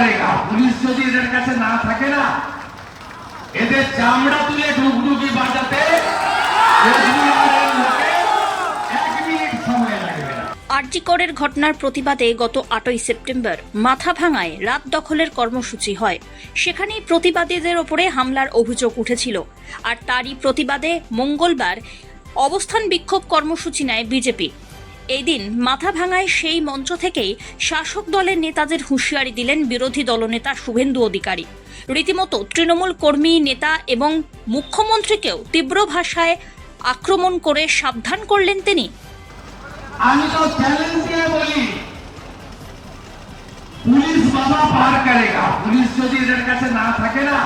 করেগা police যদি এদের কাছে না থাকে না, এদের চামড়া তুলে বাজাতে ঘটনার প্রতিবাদে গত আটই সেপ্টেম্বর মাথা ভাঙায় রাত দখলের কর্মসূচি হয়। সেখানেই প্রতিবাদীদের ওপরে হামলার অভিযোগ উঠেছিল। আর তারই প্রতিবাদে মঙ্গলবার অবস্থান বিক্ষোভ কর্মসূচি নেয় বিজেপি। এই দিন মাথা ভাঙায় সেই মঞ্চ থেকেই শাসক দলের নেতাদের হুঁশিয়ারি দিলেন বিরোধী দলনেতা শুভেন্দু অধিকারী। রীতিমতো তৃণমূল কর্মী নেতা এবং মুখ্যমন্ত্রীকেও তীব্র ভাষায় আক্রমণ করে সাবধান করলেন তিনি। আমি তো চ্যালেঞ্জ দিয়ে বলি, পুলিশ বাবা পার করেগা। পুলিশ যদি এদের কাছে না থাকে না,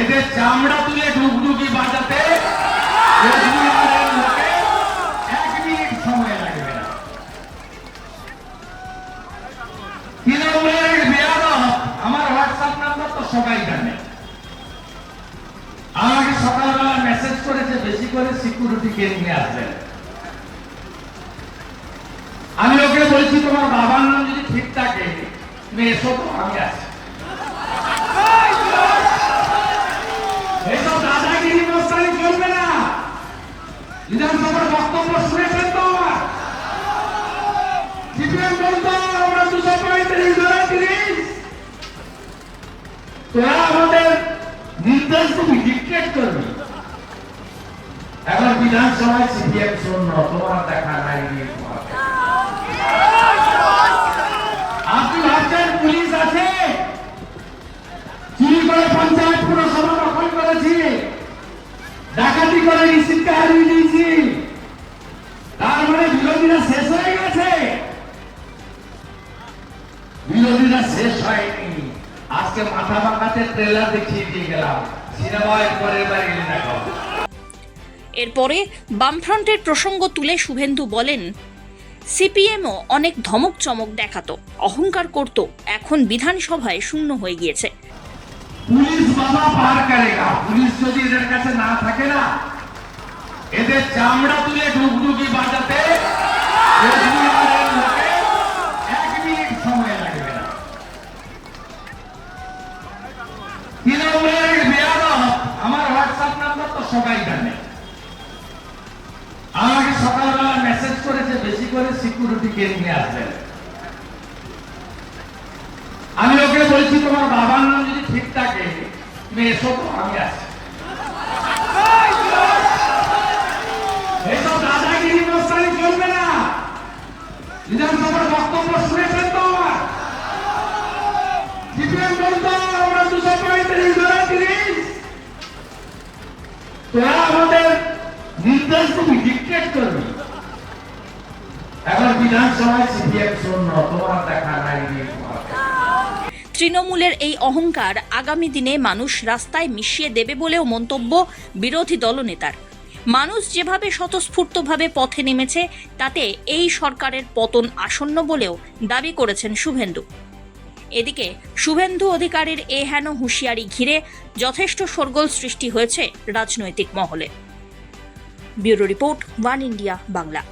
এদের চামড়া তুলে ডুগডুগি বাজাতে সবাই জানে। সকালবেলা মেসেজ করেছে বেশি করে নিয়ে আসবেন। আমি ওকে বলছি, তোমার বাবার নাম যদি ঠিক থাকে, তুমি এসো তো, আমি আছি। বিধানসভার বক্তব্য শুনেছেন তো? বলতো তোরা আমাদের নির্দেশ তুমি ডিক্টেট এখন বিধানসভায় সিপিএম শূন্য, তোমার দেখা নাই আপনি ভাবছেন পুলিশ আছে? চুরি করে পঞ্চায়েত পুরসভা দখল করেছি। ডাকাতি করে রিসিপ্টে হারিয়ে দিয়েছি। তার মানে বিরোধীরা শেষ হয়ে গেছে। বিরোধীরা শেষ হয়নি। আজকে মাথা ভাঙাতে ট্রেলার দেখিয়ে দিয়ে গেলাম। সিনেমা পরের বার এলে দেখাবো এরপরে বামফ্রন্টের প্রসঙ্গ তুলে শুভেন্দু বলেন সিপিএমও অনেক ধমক চমক দেখাতো অহংকার করত এখন বিধানসভায় শূন্য হয়ে গিয়েছে। পুলিশ বাবা পার করেগা। পুলিশ যদি এদের কাছে না থাকে না এদের চামড়া তুলে ডুগডুগি তৃণমূলের বেয়াদব আমার হোয়াটসঅ্যাপ নাম্বার তো সবাই জানে। আমাকে সকালবেলা মেসেজ করেছে বেশি করে সিকিউরিটিকে নিয়ে আসবেন। আমি ওকে বলছি, তোমার বাবার নাম যদি ঠিক থাকে, তুমি এসো তো, আমি আছি এইসব দাদাগিরি মস্তানি চলবে না বিধানসভার বক্তব্য শুনেছেন তো আমার সিপিএম বলতো আমরা দুশো পঁয়ত্রিশ ধরে তিরিশ আমাদের ডিক্টেট এখন বিধানসভায় শূন্য, তোমার দেখা নাই তৃণমূলের এই অহংকার আগামী দিনে মানুষ রাস্তায় মিশিয়ে দেবে বলেও মন্তব্য বিরোধী দলনেতার। মানুষ যেভাবে স্বতঃস্ফূর্তভাবে পথে নেমেছে, তাতে এই সরকারের পতন আসন্ন বলেও দাবি করেছেন শুভেন্দু। এদিকে শুভেন্দু অধিকারীর এ হেন হুঁশিয়ারি ঘিরে যথেষ্ট সরগোল সৃষ্টি হয়েছে রাজনৈতিক মহলে। Bureau report, one India, Bangla.